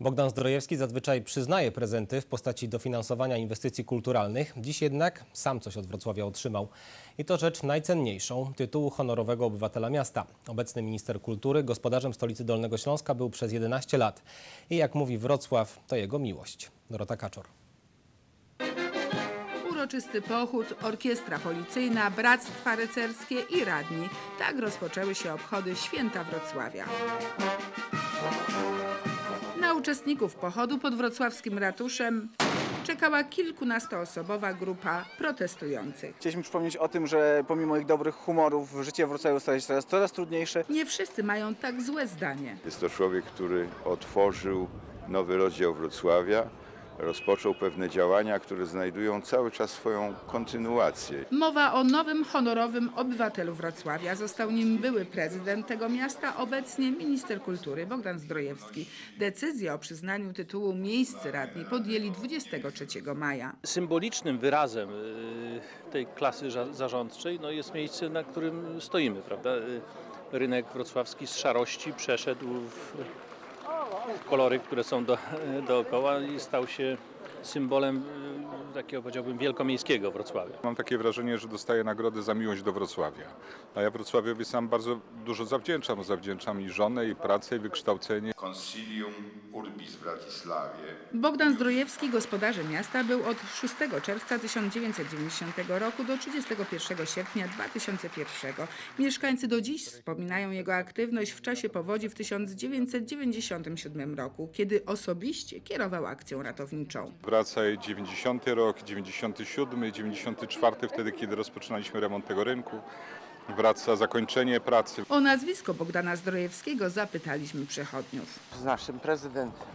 Bogdan Zdrojewski zazwyczaj przyznaje prezenty w postaci dofinansowania inwestycji kulturalnych. Dziś jednak sam coś od Wrocławia otrzymał. I to rzecz najcenniejszą tytułu honorowego obywatela miasta. Obecny minister kultury gospodarzem stolicy Dolnego Śląska był przez 11 lat. I jak mówi Wrocław, to jego miłość. Dorota Kaczor. Uroczysty pochód, orkiestra policyjna, bractwa rycerskie i radni. Tak rozpoczęły się obchody święta Wrocławia. Uczestników pochodu pod wrocławskim ratuszem czekała kilkunastoosobowa grupa protestujących. Chcieliśmy przypomnieć o tym, że pomimo ich dobrych humorów życie w Wrocławiu staje się teraz coraz trudniejsze. Nie wszyscy mają tak złe zdanie. Jest to człowiek, który otworzył nowy rozdział Wrocławia, rozpoczął pewne działania, które znajdują cały czas swoją kontynuację. Mowa o nowym honorowym obywatelu Wrocławia. Został nim były prezydent tego miasta, obecnie minister kultury Bogdan Zdrojewski. Decyzję o przyznaniu tytułu miejscy radni podjęli 23 maja. symbolicznym wyrazem y, tej klasy za- zarządczej no jest miejsce, na którym stoimy, prawda? Y, Rynek wrocławski z szarości przeszedł w kolory, które są do, dookoła i stał się symbolem y, takiego powiedziałbym wielkomiejskiego Wrocławia. Mam takie wrażenie, że dostaję nagrodę za miłość do Wrocławia. A ja Wrocławiowi sam bardzo dużo zawdzięczam. Zawdzięczam i żonę, i pracę, i wykształcenie. Concilium Urbis w Bratisławie Bogdan Zdrojewski, gospodarzem miasta, był od 6 czerwca 1990 roku do 31 sierpnia 2001. Mieszkańcy do dziś wspominają jego aktywność w czasie powodzi w 1997 roku, kiedy osobiście kierował akcją ratowniczą. Wraca 90 rok, 97, 94, wtedy kiedy rozpoczynaliśmy remont tego rynku. Wraca zakończenie pracy. O nazwisko Bogdana Zdrojewskiego zapytaliśmy przechodniów. z naszym prezydentem,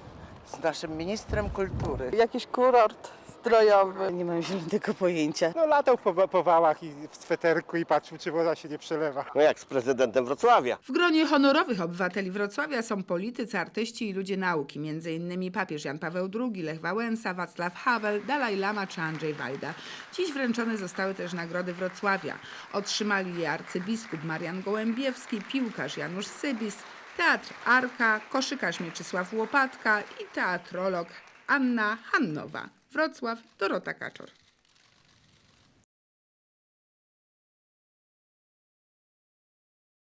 z naszym ministrem kultury. Jakiś kurort zdrojowy. Nie mam zielonego pojęcia. No latał po, po wałach i w sweterku i patrzył, czy woda się nie przelewa. No jak z prezydentem Wrocławia. W gronie honorowych obywateli Wrocławia są politycy, artyści i ludzie nauki, m.in. papież Jan Paweł II, Lech Wałęsa, Wacław Havel, Dalaj Lama czy Andrzej Wajda. Dziś wręczone zostały też nagrody Wrocławia. Otrzymali je arcybiskup Marian Gołębiewski, piłkarz Janusz Sybis, teatr Arka, koszykarz Mieczysław Łopatka i teatrolog Anna Hannowa. Wrocław, Dorota Kaczor.